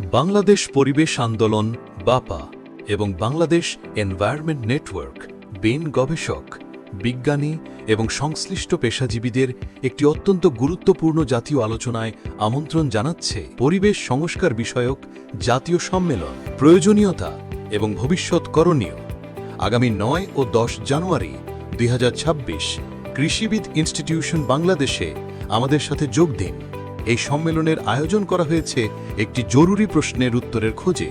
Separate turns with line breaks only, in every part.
বাংলাদেশ পরিবেশ আন্দোলন, বাপা এবং বাংলাদেশ এনভায়রনমেন্ট নেটওয়ার্ক, বেন গবেষক, বিজ্ঞানী এবং সংশ্লিষ্ট পেশাজীবীদের একটি অত্যন্ত গুরুত্বপূর্ণ জাতীয় আলোচনায় আমন্ত্রণ জানাচ্ছে পরিবেশ সংস্কার বিষয়ক জাতীয় সম্মেলন। প্রয়োজনীয়তা এবং ভবিষ্যৎ করণীয়। আগামী নয় ও দশ জানুয়ারি দুই হাজার ছাব্বিশ কৃষিবিদ ইনস্টিটিউশন বাংলাদেশে আমাদের সাথে যোগ দিন। এই সম্মেলনের আয়োজন করা হয়েছে একটি জরুরি প্রশ্নের উত্তরের খোঁজে।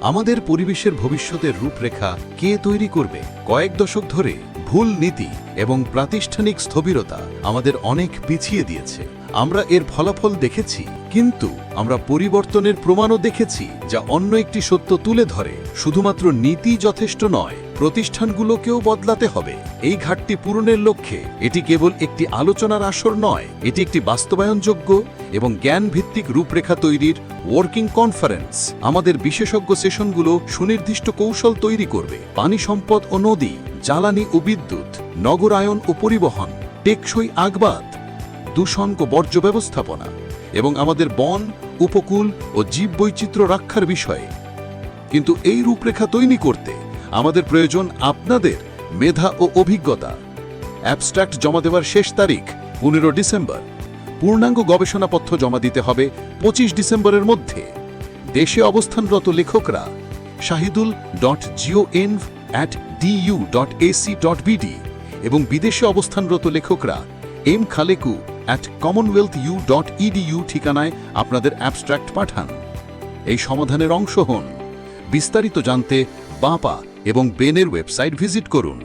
আমাদের পরিবেশের ভবিষ্যতের রূপরেখা কে তৈরি করবে? কয়েক দশক ধরে ভুল নীতি এবং প্রাতিষ্ঠানিক স্থবিরতা আমাদের অনেক পিছিয়ে দিয়েছে। আমরা এর ফলাফল দেখেছি, কিন্তু আমরা পরিবর্তনের প্রমাণও দেখেছি যা অন্য একটি সত্য তুলে ধরে। শুধুমাত্র নীতি যথেষ্ট নয় প্রতিষ্ঠানগুলোকেও বদলাতে হবে। এই ঘাটতি পূরণের লক্ষ্যে এটি কেবল একটি আলোচনার আসর নয়, এটি একটি বাস্তবায়নযোগ্য এবং জ্ঞান ভিত্তিক রূপরেখা তৈরির ওয়ার্কিং কনফারেন্স আমাদের বিশেষজ্ঞ সেশনগুলো সুনির্দিষ্ট কৌশল তৈরি করবে। পানি সম্পদ ও নদী, জ্বালানি ও বিদ্যুৎ, নগরায়ন ও পরিবহন, টেকসই আগবাদ, দূষণ ও বর্জ্য ব্যবস্থাপনা এবং আমাদের বন, উপকূল ও জীববৈচিত্র্য রক্ষার বিষয়ে। কিন্তু এই রূপরেখা তৈরি করতে আমাদের প্রয়োজন আপনাদের মেধা ও অভিজ্ঞতা। অ্যাবস্ট্রাক্ট জমা দেওয়ার শেষ তারিখ পনেরো ডিসেম্বর। পূর্ণাঙ্গ গবেষণাপত্র জমা দিতে হবে পঁচিশ ডিসেম্বরের মধ্যে। দেশে অবস্থানরত লেখকরা Shahidul dot G O N at D U dot A C dot B D এবং বিদেশে অবস্থানরত লেখকরা M খালেকু at commonwealth U dot E D U ঠিকানায় আপনাদের অ্যাবস্ট্রাক্ট পাঠান। এই সমাধানের অংশ হন। বিস্তারিত জানতে বাঁপা এবং বেনের ওয়েবসাইট ভিজিট করুন।